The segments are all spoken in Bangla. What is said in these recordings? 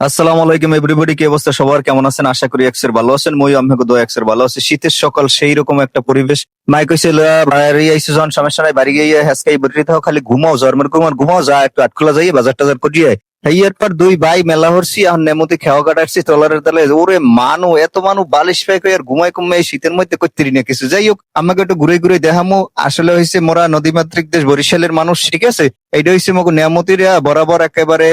আসসালামু আলাইকুম এভরিবডি কি অবস্থা সবার? কেমন আছেন? আশা করি এক্সের ভালো আছেন। মই আমাকে দো এক্সের ভালো আছে। শীতের সকাল সেই রকম একটা পরিবেশ। মাই কইছে বাড়ি আইসে যখন সমস্যা নাই, বাড়ি গিয়ে হেসকাই বেরিয়ে থাও খালি ঘুমাও জন্মের ঘুমার ঘুমাও, যা একটু আটখোলা যাই বাজার টাজার করিয়ে এই পর দুই ভাই মেলা হরছি আর নেমতি খেওয়া কাটাচ্ছি ট্রলারের তালে। ওরে মানু, এত মানু বালিশ পাই আর ঘুমাই কমে শীতের মধ্যে করতে না কিছু। যাই হোক, আমাকে একটু ঘুরে ঘুরে দেখামো। আসলে হয়েছে মোরা নদীমাতৃক দেশ, বরিশালের মানুষ, ঠিক আছে? এটা হয়েছে মোক নিয়ামতির বরাবর একেবারে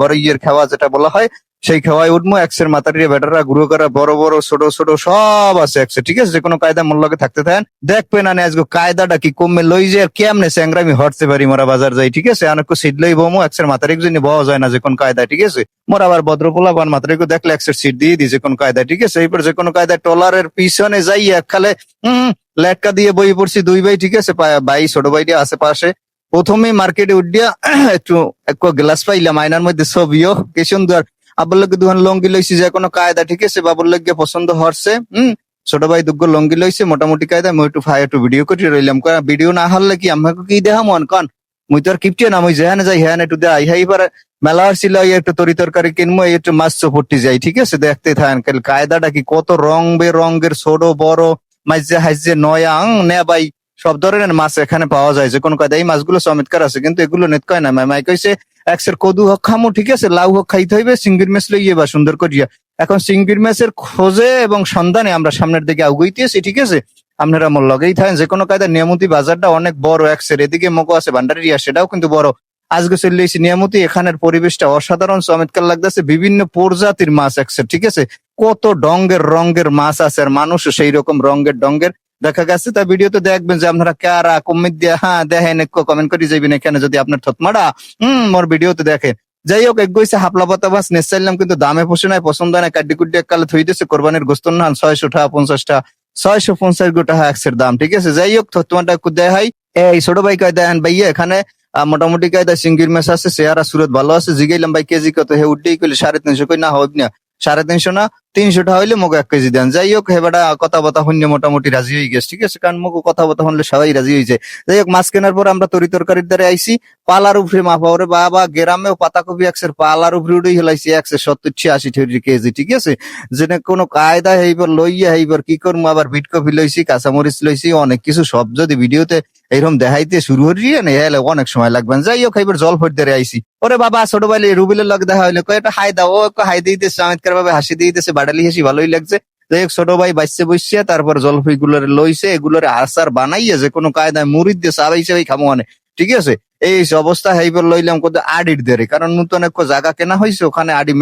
বড় ইয়ের খাওয়া যেটা বলা হয়। সেই খাওয়াই উঠবো এক্সের মাথারিয়া বেটারা গুরু করা, বড় বড়, ছোট ছোট, সব আছে এক্সে ঠিক আছে? যে কোনো কায়দা মূল্যকে থাকতে থাকেন। দেখবে না আজকে কায়দাটা কি কমে লই যে আর কেমনে স্যাংরা আমি হটতে পারি মোরা বাজার যাই, ঠিক আছে? অনেক সিট লই বমু, এক্সের মাথারিক জন্য বহা যায় না যে কোন কায়দা ঠিক আছে? মোরা আবার ভদ্রপোলা বান মাথারিকে দেখলে এক্সের সিট দিয়ে দিই যে কোন কায়দা ঠিক আছে? এইপর যে কোনো কায়দা টলারের পিছনে যাই একখালে, হম, লেটকা দিয়ে বই পড়ছি দুই ভাই, ঠিক আছে? ভাই, ছোট ভাইটি আশেপাশে প্রথমে মার্কেটে উঠিয়া, একটু এক গ্লাস পাইলাম, আয়নার মধ্যে ছবিও। কি সুন্দর। আবার লোক দুহান লঙ্গি লইছি যে কোনো কায়দা ঠিক আছে? বাবুর লোক পছন্দ হরছে হম? ছোট ভাই দুগ্গ লঙ্গি লইছে মোটামুটি কায়দা। মই একটু ফাই একটু ভিডিও করি রইলাম কয়, ভিডিও না হারলে কি আমাকে কি দেহা মন? কন মুই তো আর কিপটিয়া না মুই যেহানে যাই হ্যাঁ একটু দেয় হাই পারে মেলা ছিল এই একটু তরি তরকারি কিনবো একটু মাছ চপটি যাই ঠিক আছে? দেখতে থাকেন কাল কায়দাটা কি কত রং বেরঙের ছোট বড় মাঝে হাইজে নয়া নে ভাই। সব ধরনের মাছ এখানে পাওয়া যায়, যে কোন কায়দা এই মাছগুলো চমৎকার আছে, কিন্তু এগুলো নেত কয় না মাই কইছে, একসের কদু হোক, খামু, ঠিক আছে? লাউ হোক, খাইতে হইবে সিঙ্গির মাছ লইয়ে বা সুন্দর করিয়া। এখন সিঙ্গির মাছের খোঁজে এবং সন্ধানে আমরা সামনের দিকে আগুইতেছি, ঠিক আছে? আপনারা মোর লগেই থাকেন, যে কোনো কায়দা নিয়ামতি বাজারটা অনেক বড়, একসের এদিকে মকো আছে, ভান্ডারিয়া, সেটাও কিন্তু বড়। আজকে চলে এসেছি নিয়ামতি, এখানের পরিবেশটা অসাধারণ, চমৎকার লাগতেছে। বিভিন্ন প্রজাতির মাছ, একসের, ঠিক আছে? কত ডঙ্গের রঙ্গের মাছ আছে, আর মানুষ সেই রকম রঙ্গের ডঙ্গের দেখা গেছে, তা ভিডিওতে দেখবেন যে আপনারা কারা কমেন্ট দিয়ে হ্যাঁ দেখেন কমেন্ট করে যাবেন এখানে যদি আপনার থতমারা। হম, মোর ভিডিওতে দেখেন। যাই হোক, এক গইছে হাপলা পাতা বাস নেচাইলাম কিন্তু দামে পোষে নাই, পছন্দ নাই কাড্ডি কুড্ডি এককালে থই দিয়েছে কোরবানির গোস্ত না ছয়শো টাকা পঞ্চাশটা ছয়শো পঞ্চাশ গো টাকা একশের দাম, ঠিক আছে? যাই হোক থতমাটা একটু দেখাই। এই ছোট ভাই কয় দেখেন ভাইয়া, এখানে মোটামুটি কায়দা সিঙ্গির মেস আছে, চেহারা, সুরত ভালো আছে, জিগাইলাম, ভাই, কেজি কত? হে উড্ডেই কইলে সাড়ে তিনশো কই, না, হইব না। সাড়ে তিনশো না তিনশো টাকা হইলে মোক এক কেজি দেন। যাই হোক হেবাটা কথা বথা শুনে মোটামুটি রাজি হয়ে গেছে ঠিক আছে? কারণ মোক কথা বথা শুনলে সবাই রাজি হয়ে যায় যাই হোক মাছ কেনার পর আমরা তরি তরকারির দ্বারা আইসি পালার উপরে মাপা ওরে বাবা, গ্রামেও পাতাকপি একশের পালার উপরে উঠেই হেলাইছি একশো সত্তর ছিয়াশি ঠেরি কেজি, ঠিক আছে? যেনে কোনো কায়দা হেইবার, লইয়া হেইবার, কি করব আবার বিটকপি লইছি, কাঁচামরিচ লইছি, অনেক কিছু সব যদি ভিডিওতে এইরকম দেখাইতে শুরু করিয়ে না অনেক সময় লাগবে যাই হোক এবার জল ফট ধরে আইসি ওরে বাবা, ছোট ভাই রুবিলের লগ দেখা হইলে। কয়, এটা হাই দাও, ও হাই দিয়ে দিতেছে চমৎকার ভাবে হাসি দিয়ে দিতেছে বাডালি হাসি, ভালোই লাগছে। যাই হোক, ছোট ভাই বাইসে বসছে তারপর জলফাই গুলোর লইছে, এগুলোর আচার বানাইয়া যে কোনো কায়দায় মুড়িদ দিয়ে সাবাই সাবাই খামো মানে। ঠিক আছে? এই অবস্থা হেইবার লইলাম কত আডির দেরে। কারণ নতুন এক জায়গা কেনা হয়েছে ওখানে আডি